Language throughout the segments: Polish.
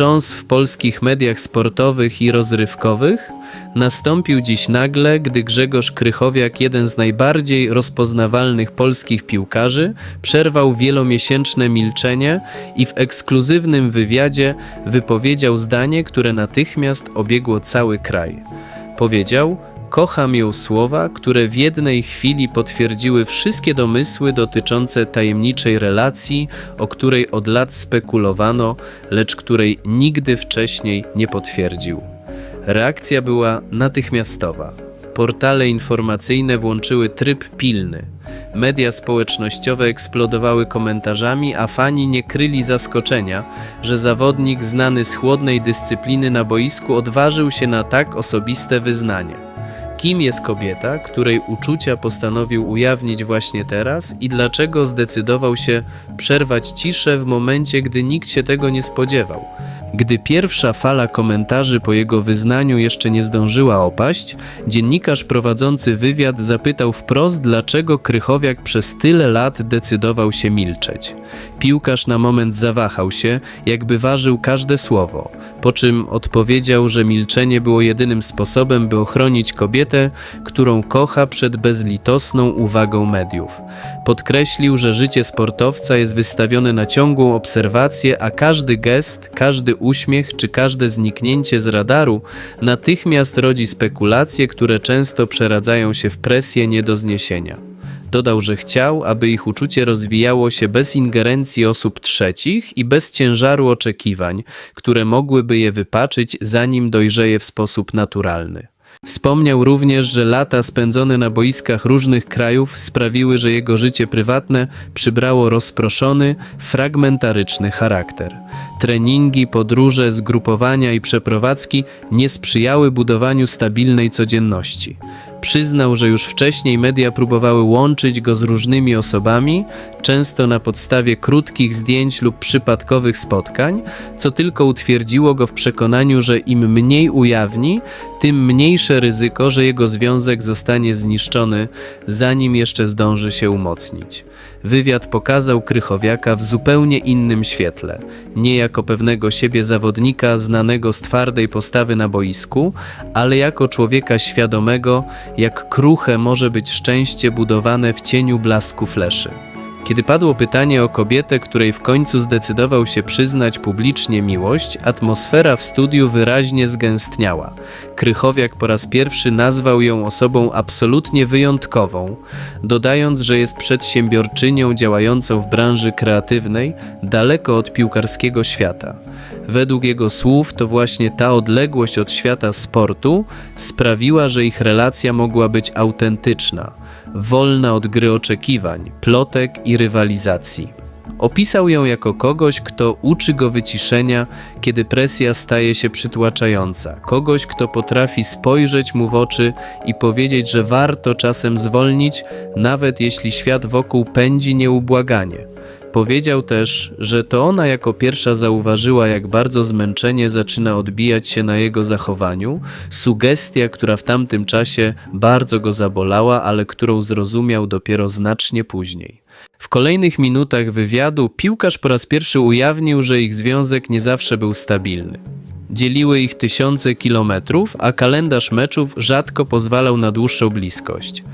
wstrząs w polskich mediach sportowych i rozrywkowych nastąpił dziś nagle, gdy Grzegorz Krychowiak, jeden z najbardziej rozpoznawalnych polskich piłkarzy, przerwał wielomiesięczne milczenie i w ekskluzywnym wywiadzie wypowiedział zdanie, które natychmiast obiegło cały kraj. Powiedział: Kocham ją słowa, które w jednej chwili potwierdziły wszystkie domysły dotyczące tajemniczej relacji, o której od lat spekulowano, lecz której nigdy wcześniej nie potwierdził. Reakcja była natychmiastowa. Portale informacyjne włączyły tryb pilny. Media społecznościowe eksplodowały komentarzami, a fani nie kryli zaskoczenia, że zawodnik znany z chłodnej dyscypliny na boisku odważył się na tak osobiste wyznanie. Kim jest kobieta, której uczucia postanowił ujawnić właśnie teraz i dlaczego zdecydował się przerwać ciszę w momencie, gdy nikt się tego nie spodziewał? Gdy pierwsza fala komentarzy po jego wyznaniu jeszcze nie zdążyła opaść, dziennikarz prowadzący wywiad zapytał wprost, dlaczego Krychowiak przez tyle lat decydował się milczeć. Piłkarz na moment zawahał się, jakby ważył każde słowo, po czym odpowiedział, że milczenie było jedynym sposobem, by ochronić kobietę, którą kocha przed bezlitosną uwagą mediów. Podkreślił, że życie sportowca jest wystawione na ciągłą obserwację, a każdy gest, każdy uśmiech czy każde zniknięcie z radaru natychmiast rodzi spekulacje, które często przeradzają się w presję nie do zniesienia. Dodał, że chciał, aby ich uczucie rozwijało się bez ingerencji osób trzecich i bez ciężaru oczekiwań, które mogłyby je wypaczyć, zanim dojrzeje w sposób naturalny. Wspomniał również, że lata spędzone na boiskach różnych krajów sprawiły, że jego życie prywatne przybrało rozproszony, fragmentaryczny charakter. Treningi, podróże, zgrupowania i przeprowadzki nie sprzyjały budowaniu stabilnej codzienności. Przyznał, że już wcześniej media próbowały łączyć go z różnymi osobami, często na podstawie krótkich zdjęć lub przypadkowych spotkań, co tylko utwierdziło go w przekonaniu, że im mniej ujawni, tym mniejsze ryzyko, że jego związek zostanie zniszczony, zanim jeszcze zdąży się umocnić. Wywiad pokazał Krychowiaka w zupełnie innym świetle, nie jako pewnego siebie zawodnika znanego z twardej postawy na boisku, ale jako człowieka świadomego, jak kruche może być szczęście budowane w cieniu blasku fleszy. Kiedy padło pytanie o kobietę, której w końcu zdecydował się przyznać publicznie miłość, atmosfera w studiu wyraźnie zgęstniała. Krychowiak po raz pierwszy nazwał ją osobą absolutnie wyjątkową, dodając, że jest przedsiębiorczynią działającą w branży kreatywnej, daleko od piłkarskiego świata. Według jego słów to właśnie ta odległość od świata sportu sprawiła, że ich relacja mogła być autentyczna, wolna od gry oczekiwań, plotek i rywalizacji. Opisał ją jako kogoś, kto uczy go wyciszenia, kiedy presja staje się przytłaczająca, kogoś, kto potrafi spojrzeć mu w oczy i powiedzieć, że warto czasem zwolnić, nawet jeśli świat wokół pędzi nieubłaganie. Powiedział też, że to ona jako pierwsza zauważyła, jak bardzo zmęczenie zaczyna odbijać się na jego zachowaniu, sugestia, która w tamtym czasie bardzo go zabolała, ale którą zrozumiał dopiero znacznie później. W kolejnych minutach wywiadu piłkarz po raz pierwszy ujawnił, że ich związek nie zawsze był stabilny. Dzieliły ich tysiące kilometrów, a kalendarz meczów rzadko pozwalał na dłuższą bliskość.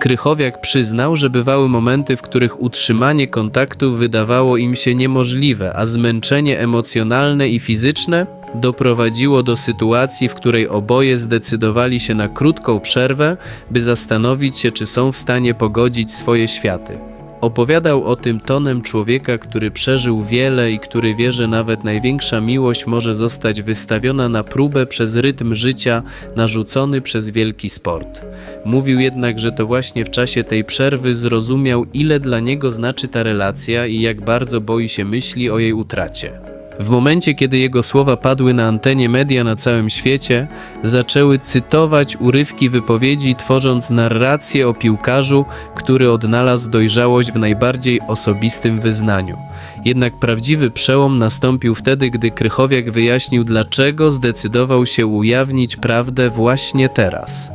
Krychowiak przyznał, że bywały momenty, w których utrzymanie kontaktu wydawało im się niemożliwe, a zmęczenie emocjonalne i fizyczne doprowadziło do sytuacji, w której oboje zdecydowali się na krótką przerwę, by zastanowić się, czy są w stanie pogodzić swoje światy. Opowiadał o tym tonem człowieka, który przeżył wiele i który wie, że nawet największa miłość może zostać wystawiona na próbę przez rytm życia narzucony przez wielki sport. Mówił jednak, że to właśnie w czasie tej przerwy zrozumiał, ile dla niego znaczy ta relacja i jak bardzo boi się myśli o jej utracie. W momencie, kiedy jego słowa padły na antenie media na całym świecie, zaczęły cytować urywki wypowiedzi, tworząc narrację o piłkarzu, który odnalazł dojrzałość w najbardziej osobistym wyznaniu. Jednak prawdziwy przełom nastąpił wtedy, gdy Krychowiak wyjaśnił, dlaczego zdecydował się ujawnić prawdę właśnie teraz.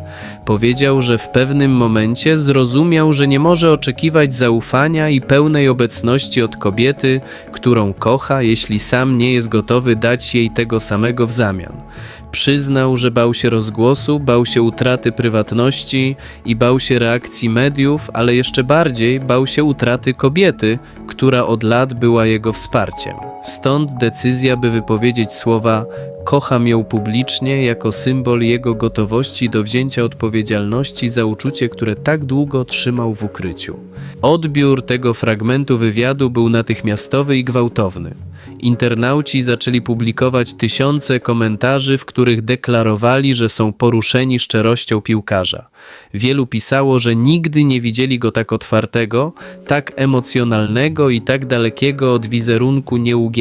Powiedział, że w pewnym momencie zrozumiał, że nie może oczekiwać zaufania i pełnej obecności od kobiety, którą kocha, jeśli sam nie jest gotowy dać jej tego samego w zamian. Przyznał, że bał się rozgłosu, bał się utraty prywatności i bał się reakcji mediów, ale jeszcze bardziej bał się utraty kobiety, która od lat była jego wsparciem. Stąd decyzja, by wypowiedzieć słowa kocham ją publicznie jako symbol jego gotowości do wzięcia odpowiedzialności za uczucie, które tak długo trzymał w ukryciu. Odbiór tego fragmentu wywiadu był natychmiastowy i gwałtowny. Internauci zaczęli publikować tysiące komentarzy, w których deklarowali, że są poruszeni szczerością piłkarza. Wielu pisało, że nigdy nie widzieli go tak otwartego, tak emocjonalnego i tak dalekiego od wizerunku nieugiętego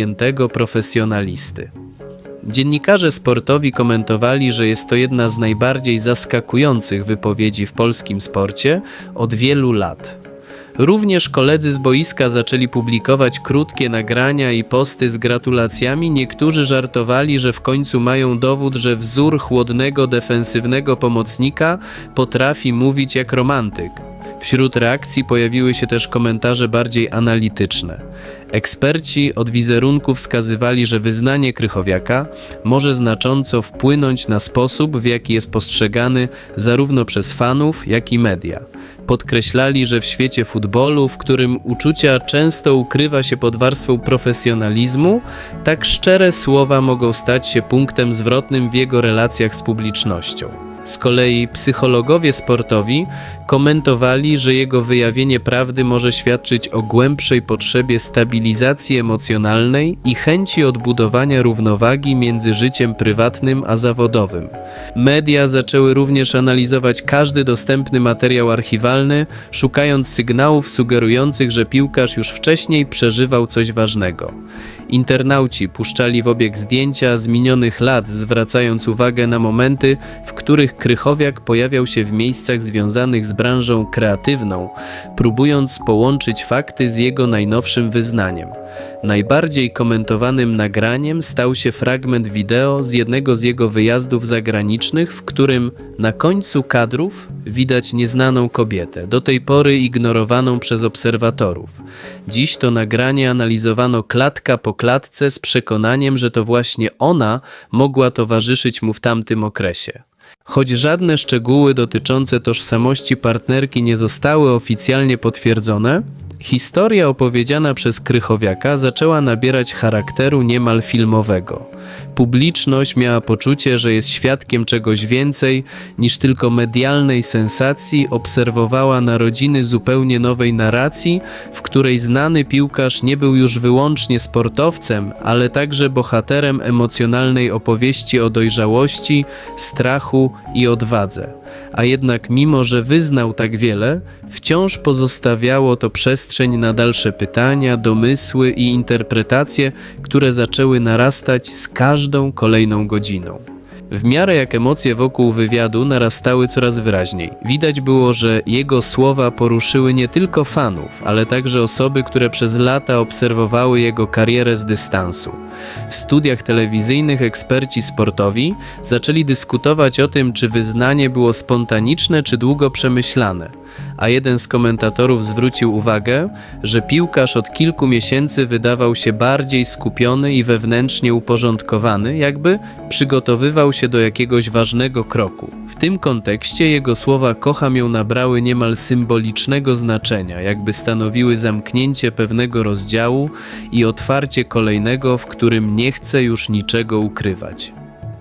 profesjonalisty. Dziennikarze sportowi komentowali, że jest to jedna z najbardziej zaskakujących wypowiedzi w polskim sporcie od wielu lat. Również koledzy z boiska zaczęli publikować krótkie nagrania i posty z gratulacjami. Niektórzy żartowali, że w końcu mają dowód, że wzór chłodnego, defensywnego pomocnika potrafi mówić jak romantyk. Wśród reakcji pojawiły się też komentarze bardziej analityczne. Eksperci od wizerunku wskazywali, że wyznanie Krychowiaka może znacząco wpłynąć na sposób, w jaki jest postrzegany zarówno przez fanów, jak i media. Podkreślali, że w świecie futbolu, w którym uczucia często ukrywa się pod warstwą profesjonalizmu, tak szczere słowa mogą stać się punktem zwrotnym w jego relacjach z publicznością. Z kolei psychologowie sportowi komentowali, że jego wyjawienie prawdy może świadczyć o głębszej potrzebie stabilizacji emocjonalnej i chęci odbudowania równowagi między życiem prywatnym a zawodowym. Media zaczęły również analizować każdy dostępny materiał archiwalny, szukając sygnałów sugerujących, że piłkarz już wcześniej przeżywał coś ważnego. Internauci puszczali w obieg zdjęcia z minionych lat, zwracając uwagę na momenty, w których Krychowiak pojawiał się w miejscach związanych z branżą kreatywną, próbując połączyć fakty z jego najnowszym wyznaniem. Najbardziej komentowanym nagraniem stał się fragment wideo z jednego z jego wyjazdów zagranicznych, w którym na końcu kadrów widać nieznaną kobietę, do tej pory ignorowaną przez obserwatorów. Dziś to nagranie analizowano klatka po klatce z przekonaniem, że to właśnie ona mogła towarzyszyć mu w tamtym okresie. Choć żadne szczegóły dotyczące tożsamości partnerki nie zostały oficjalnie potwierdzone, historia opowiedziana przez Krychowiaka zaczęła nabierać charakteru niemal filmowego. Publiczność miała poczucie, że jest świadkiem czegoś więcej niż tylko medialnej sensacji, obserwowała narodziny zupełnie nowej narracji, w której znany piłkarz nie był już wyłącznie sportowcem, ale także bohaterem emocjonalnej opowieści o dojrzałości, strachu i odwadze. A jednak, mimo że wyznał tak wiele, wciąż pozostawiało to przestrzeń na dalsze pytania, domysły i interpretacje, które zaczęły narastać z każdą kolejną godziną. W miarę jak emocje wokół wywiadu narastały coraz wyraźniej. Widać było, że jego słowa poruszyły nie tylko fanów, ale także osoby, które przez lata obserwowały jego karierę z dystansu. W studiach telewizyjnych eksperci sportowi zaczęli dyskutować o tym, czy wyznanie było spontaniczne czy długo przemyślane. A jeden z komentatorów zwrócił uwagę, że piłkarz od kilku miesięcy wydawał się bardziej skupiony i wewnętrznie uporządkowany, jakby przygotowywał się do jakiegoś ważnego kroku. W tym kontekście jego słowa kocham ją nabrały niemal symbolicznego znaczenia, jakby stanowiły zamknięcie pewnego rozdziału i otwarcie kolejnego, w którym nie chce już niczego ukrywać.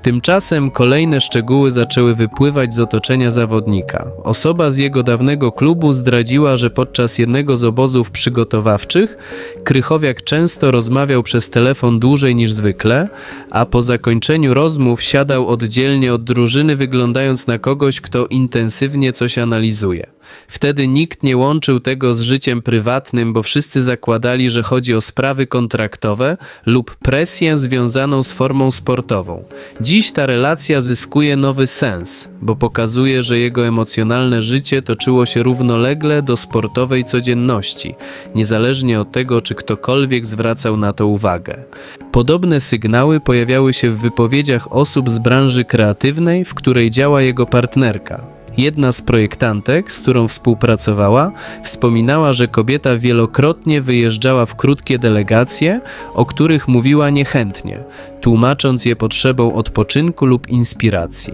Tymczasem kolejne szczegóły zaczęły wypływać z otoczenia zawodnika. Osoba z jego dawnego klubu zdradziła, że podczas jednego z obozów przygotowawczych Krychowiak często rozmawiał przez telefon dłużej niż zwykle, a po zakończeniu rozmów siadał oddzielnie od drużyny, wyglądając na kogoś, kto intensywnie coś analizuje. Wtedy nikt nie łączył tego z życiem prywatnym, bo wszyscy zakładali, że chodzi o sprawy kontraktowe lub presję związaną z formą sportową. Dziś ta relacja zyskuje nowy sens, bo pokazuje, że jego emocjonalne życie toczyło się równolegle do sportowej codzienności, niezależnie od tego, czy ktokolwiek zwracał na to uwagę. Podobne sygnały pojawiały się w wypowiedziach osób z branży kreatywnej, w której działa jego partnerka. Jedna z projektantek, z którą współpracowała, wspominała, że kobieta wielokrotnie wyjeżdżała w krótkie delegacje, o których mówiła niechętnie, tłumacząc je potrzebą odpoczynku lub inspiracji.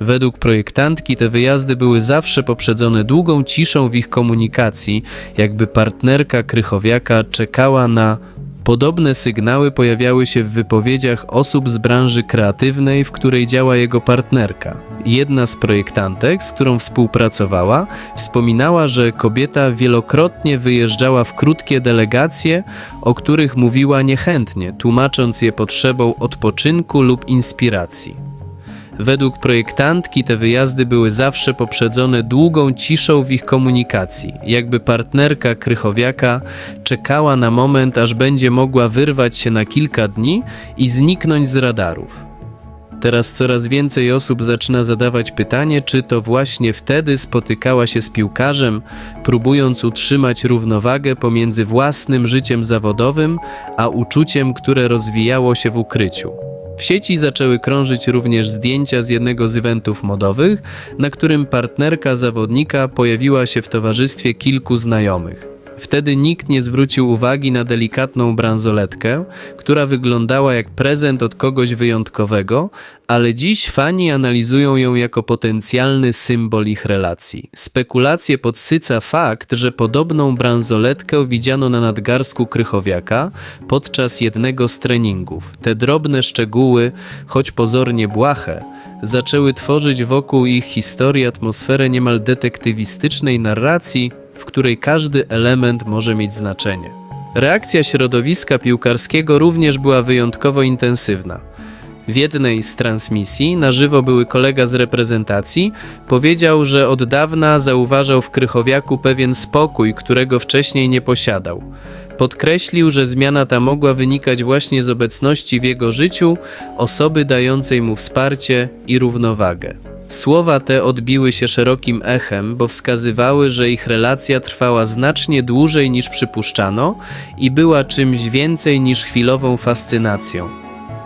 Według projektantki te wyjazdy były zawsze poprzedzone długą ciszą w ich komunikacji, jakby partnerka Krychowiaka czekała na. Podobne sygnały pojawiały się w wypowiedziach osób z branży kreatywnej, w której działa jego partnerka. Jedna z projektantek, z którą współpracowała, wspominała, że kobieta wielokrotnie wyjeżdżała w krótkie delegacje, o których mówiła niechętnie, tłumacząc je potrzebą odpoczynku lub inspiracji. Według projektantki te wyjazdy były zawsze poprzedzone długą ciszą w ich komunikacji, jakby partnerka Krychowiaka czekała na moment, aż będzie mogła wyrwać się na kilka dni i zniknąć z radarów. Teraz coraz więcej osób zaczyna zadawać pytanie, czy to właśnie wtedy spotykała się z piłkarzem, próbując utrzymać równowagę pomiędzy własnym życiem zawodowym a uczuciem, które rozwijało się w ukryciu. W sieci zaczęły krążyć również zdjęcia z jednego z eventów modowych, na którym partnerka zawodnika pojawiła się w towarzystwie kilku znajomych. Wtedy nikt nie zwrócił uwagi na delikatną bransoletkę, która wyglądała jak prezent od kogoś wyjątkowego, ale dziś fani analizują ją jako potencjalny symbol ich relacji. Spekulacje podsyca fakt, że podobną bransoletkę widziano na nadgarstku Krychowiaka podczas jednego z treningów. Te drobne szczegóły, choć pozornie błahe, zaczęły tworzyć wokół ich historii atmosferę niemal detektywistycznej narracji, w której każdy element może mieć znaczenie. Reakcja środowiska piłkarskiego również była wyjątkowo intensywna. W jednej z transmisji na żywo były kolega z reprezentacji, powiedział, że od dawna zauważał w Krychowiaku pewien spokój, którego wcześniej nie posiadał. Podkreślił, że zmiana ta mogła wynikać właśnie z obecności w jego życiu osoby dającej mu wsparcie i równowagę. Słowa te odbiły się szerokim echem, bo wskazywały, że ich relacja trwała znacznie dłużej niż przypuszczano i była czymś więcej niż chwilową fascynacją.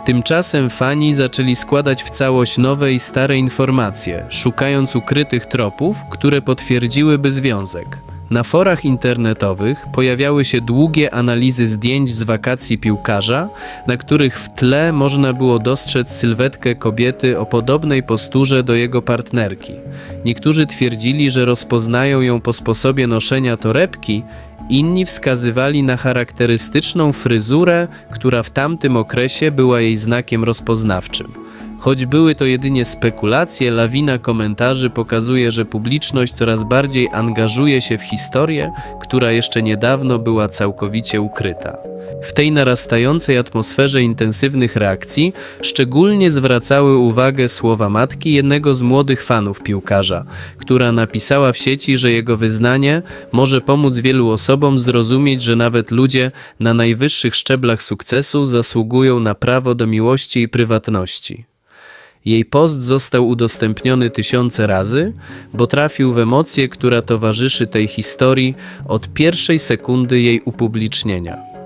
Tymczasem fani zaczęli składać w całość nowe i stare informacje, szukając ukrytych tropów, które potwierdziłyby związek. Na forach internetowych pojawiały się długie analizy zdjęć z wakacji piłkarza, na których w tle można było dostrzec sylwetkę kobiety o podobnej posturze do jego partnerki. Niektórzy twierdzili, że rozpoznają ją po sposobie noszenia torebki, inni wskazywali na charakterystyczną fryzurę, która w tamtym okresie była jej znakiem rozpoznawczym. Choć były to jedynie spekulacje, lawina komentarzy pokazuje, że publiczność coraz bardziej angażuje się w historię, która jeszcze niedawno była całkowicie ukryta. W tej narastającej atmosferze intensywnych reakcji szczególnie zwracały uwagę słowa matki jednego z młodych fanów piłkarza, która napisała w sieci, że jego wyznanie może pomóc wielu osobom zrozumieć, że nawet ludzie na najwyższych szczeblach sukcesu zasługują na prawo do miłości i prywatności. Jej post został udostępniony tysiące razy, bo trafił w emocję, która towarzyszy tej historii od pierwszej sekundy jej upublicznienia.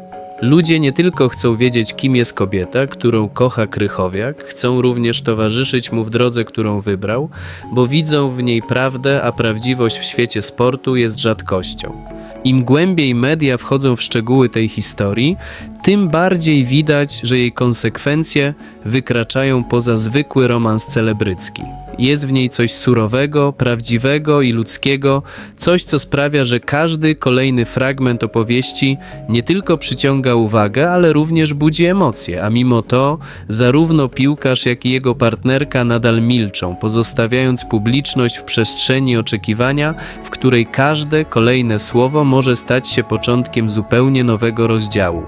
Ludzie nie tylko chcą wiedzieć, kim jest kobieta, którą kocha Krychowiak, chcą również towarzyszyć mu w drodze, którą wybrał, bo widzą w niej prawdę, a prawdziwość w świecie sportu jest rzadkością. Im głębiej media wchodzą w szczegóły tej historii, tym bardziej widać, że jej konsekwencje wykraczają poza zwykły romans celebrycki. Jest w niej coś surowego, prawdziwego i ludzkiego, coś co sprawia, że każdy kolejny fragment opowieści nie tylko przyciąga uwagę, ale również budzi emocje, a mimo to zarówno piłkarz, jak i jego partnerka nadal milczą, pozostawiając publiczność w przestrzeni oczekiwania, w której każde kolejne słowo może stać się początkiem zupełnie nowego rozdziału.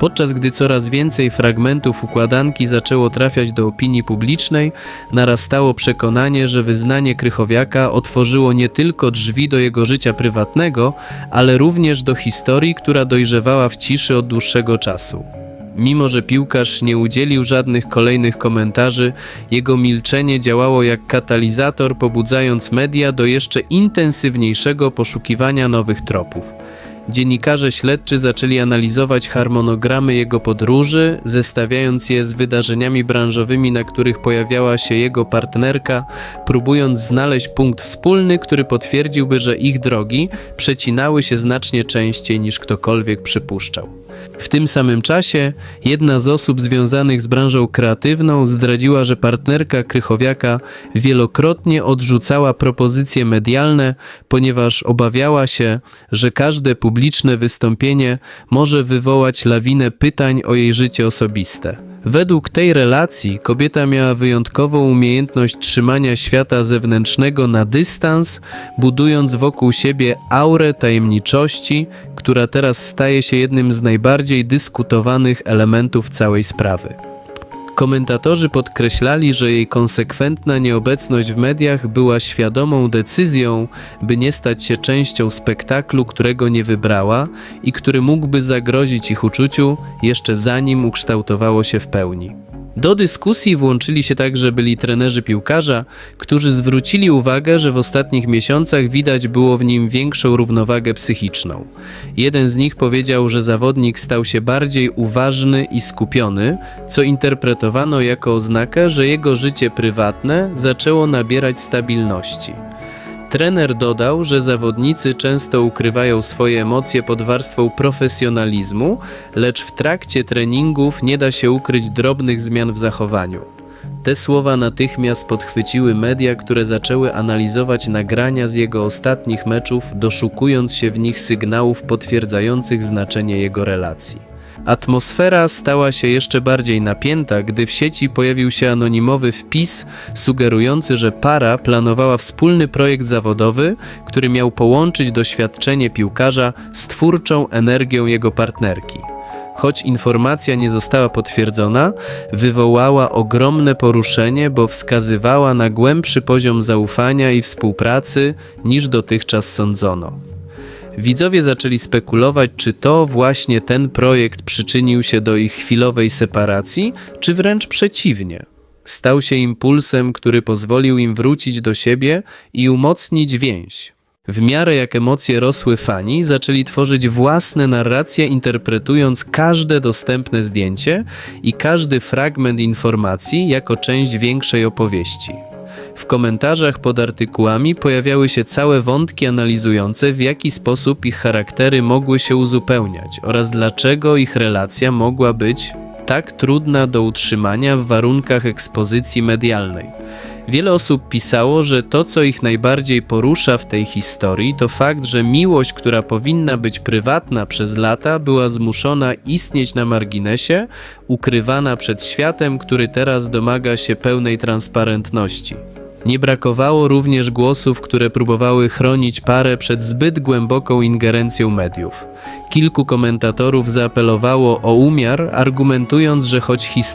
Podczas gdy coraz więcej fragmentów układanki zaczęło trafiać do opinii publicznej, narastało przekonanie, że wyznanie Krychowiaka otworzyło nie tylko drzwi do jego życia prywatnego, ale również do historii, która dojrzewała w ciszy od dłuższego czasu. Mimo, że piłkarz nie udzielił żadnych kolejnych komentarzy, jego milczenie działało jak katalizator, pobudzając media do jeszcze intensywniejszego poszukiwania nowych tropów. Dziennikarze śledczy zaczęli analizować harmonogramy jego podróży, zestawiając je z wydarzeniami branżowymi, na których pojawiała się jego partnerka, próbując znaleźć punkt wspólny, który potwierdziłby, że ich drogi przecinały się znacznie częściej niż ktokolwiek przypuszczał. W tym samym czasie jedna z osób związanych z branżą kreatywną zdradziła, że partnerka Krychowiaka wielokrotnie odrzucała propozycje medialne, ponieważ obawiała się, że każde publiczne wystąpienie może wywołać lawinę pytań o jej życie osobiste. Według tej relacji kobieta miała wyjątkową umiejętność trzymania świata zewnętrznego na dystans, budując wokół siebie aurę tajemniczości, która teraz staje się jednym z najbardziej dyskutowanych elementów całej sprawy. Komentatorzy podkreślali, że jej konsekwentna nieobecność w mediach była świadomą decyzją, by nie stać się częścią spektaklu, którego nie wybrała i który mógłby zagrozić ich uczuciu jeszcze zanim ukształtowało się w pełni. Do dyskusji włączyli się także byli trenerzy piłkarza, którzy zwrócili uwagę, że w ostatnich miesiącach widać było w nim większą równowagę psychiczną. Jeden z nich powiedział, że zawodnik stał się bardziej uważny i skupiony, co interpretowano jako oznakę, że jego życie prywatne zaczęło nabierać stabilności. Trener dodał, że zawodnicy często ukrywają swoje emocje pod warstwą profesjonalizmu, lecz w trakcie treningów nie da się ukryć drobnych zmian w zachowaniu. Te słowa natychmiast podchwyciły media, które zaczęły analizować nagrania z jego ostatnich meczów, doszukując się w nich sygnałów potwierdzających znaczenie jego relacji. Atmosfera stała się jeszcze bardziej napięta, gdy w sieci pojawił się anonimowy wpis sugerujący, że para planowała wspólny projekt zawodowy, który miał połączyć doświadczenie piłkarza z twórczą energią jego partnerki. Choć informacja nie została potwierdzona, wywołała ogromne poruszenie, bo wskazywała na głębszy poziom zaufania i współpracy niż dotychczas sądzono. Widzowie zaczęli spekulować, czy to właśnie ten projekt przyczynił się do ich chwilowej separacji, czy wręcz przeciwnie. Stał się impulsem, który pozwolił im wrócić do siebie i umocnić więź. W miarę jak emocje rosły fani, zaczęli tworzyć własne narracje, interpretując każde dostępne zdjęcie i każdy fragment informacji jako część większej opowieści. W komentarzach pod artykułami pojawiały się całe wątki analizujące, w jaki sposób ich charaktery mogły się uzupełniać oraz dlaczego ich relacja mogła być tak trudna do utrzymania w warunkach ekspozycji medialnej. Wiele osób pisało, że to, co ich najbardziej porusza w tej historii, to fakt, że miłość, która powinna być prywatna przez lata, była zmuszona istnieć na marginesie, ukrywana przed światem, który teraz domaga się pełnej transparentności. Nie brakowało również głosów, które próbowały chronić parę przed zbyt głęboką ingerencją mediów. Kilku komentatorów zaapelowało o umiar, argumentując, że choć historia